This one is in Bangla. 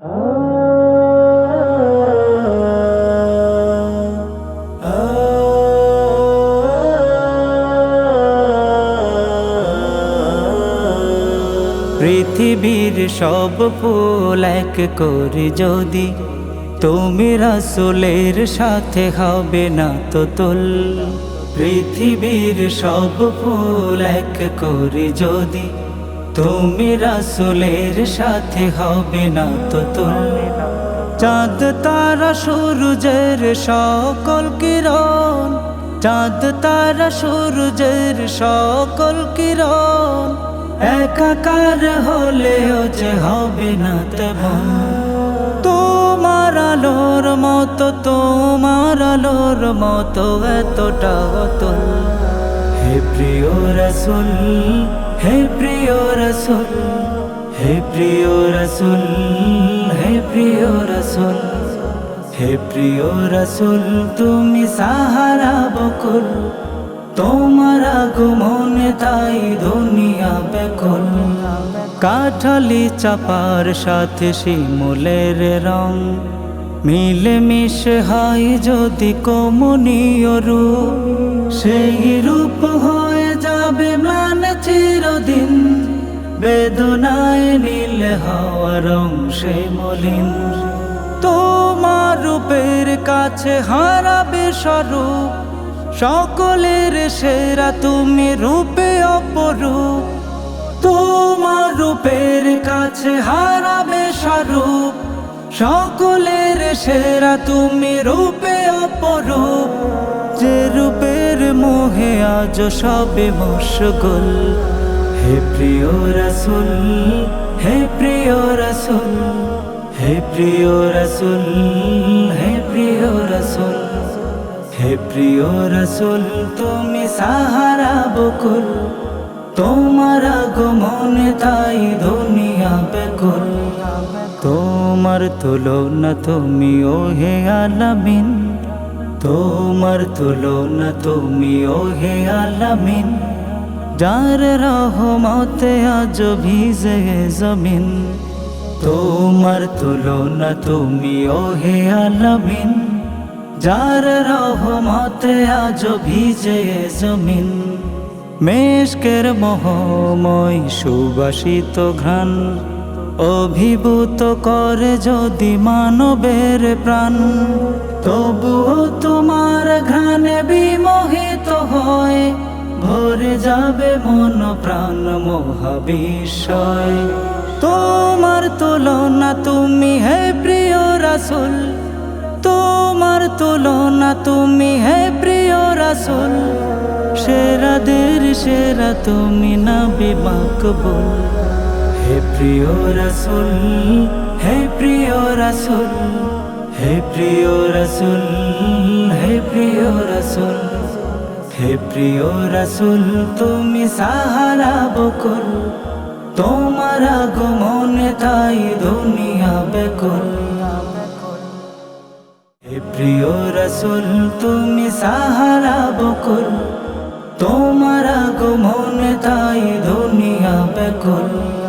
পৃথিবীর সব ফুল এক করে যদি তুমি রাসুলের সাথে হবে না তো তোল। পৃথিবীর সব ফুল এক করে যদি তুমি রাসুলের সাথে হবে না তো তুমি। চাঁদ, তারা, সূর্যের সকল কিরণ। চাঁদ, তারা, সূর্যের সকল কিরণ। একাকার হলেও যে হবে না তেমন। তোমার আলোর মতো, তোমার আলোর মতো এতটা অতল। হে প্রিয় রসুল, হে প্রিয় রসুল। হে প্রিয় রসুল, হে প্রিয় রসুল, হে প্রিয় রসুল, তুমি সাহারা বকুল। তোমার আগমনে তাই দুনিয়া বেকুল কাঠালি চাপার সাথে শিমুলের রং। মিলে মিশে হয় যদি কমনীয় রূপ। সেই রূপ হয়ে যাবে মান চিরদিন। বেদনায় নীল হওয়া রং সে মলিন। তোমার রূপের কাছে হারাবে স্বরূপ। সকলের সেরা তুমি রূপে অপরূপ। তোমার রূপের কাছে হারাবে স্বরূপ। সকলের সেরা তুমি রূপে অপরূপ। যে রূপের মোহে আজ সবে মশগুল হে প্রিয় রসুল, হে প্রিয় রসুল, হে প্রিয় রসুল, হে প্রিয় রসুল, হে প্রিয় রসুল, তুমি সাহারা বকুল, তোমার আগমনে তাই দুনিয়া বেকুল তোমার তুলনা তুমি ও হে আলামিন, তোমার তুলনা তুমি ও হে আলামিন। যার রহমতে আজ ভিজে জমিন, তোমার তুলনা তুমি ও হে আলামিন। যার রহমতে আজ ভিজে জমিন, মেশকের মহময় সুবাসিত ঘ্রাণ, অভিভূত করে যদি মানবের প্রাণ, তবুও তোমার ঘ্রাণে বিমোহিত হয় ভরে যাবে মন প্রাণ মহাবিশ্বয় তোমার তুলনা তুমি হে প্রিয় রাসুল। তোমার তুলনা তুমি হে প্রিয় রাসুল। সেরাদের সেরা তুমি না বিমাকবুল হে প্রিয় রাসুল, হে প্রিয় রাসুল। হে প্রিয় রাসুল, হে প্রিয় রাসুল। হে প্রিয় রাসুল, তুমি সাহারা বকুল। তোমার আগমনে তাই দুনিয়া বেকুল। হে প্রিয় রসুল, তুমি সাহারা বকুল। তোমার আগমনে তাই দুনিয়া বেকুল।